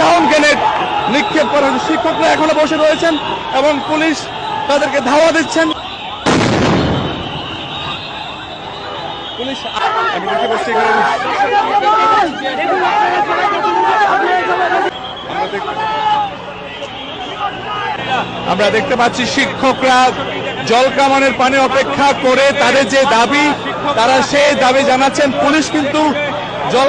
Sound grenade নিক্ষেপ করা শিক্ষকরা এখনও বসে রয়েছেন এবং পুলিশ তাদেরকে ধাওয়া দিচ্ছেন। আমরা দেখতে পাচ্ছি শিক্ষকরা জল কামানের পানি অপেক্ষা করে। তাদের যে দাবি, তারা সেই দাবি জানাচ্ছেন। পুলিশ কিন্তু জল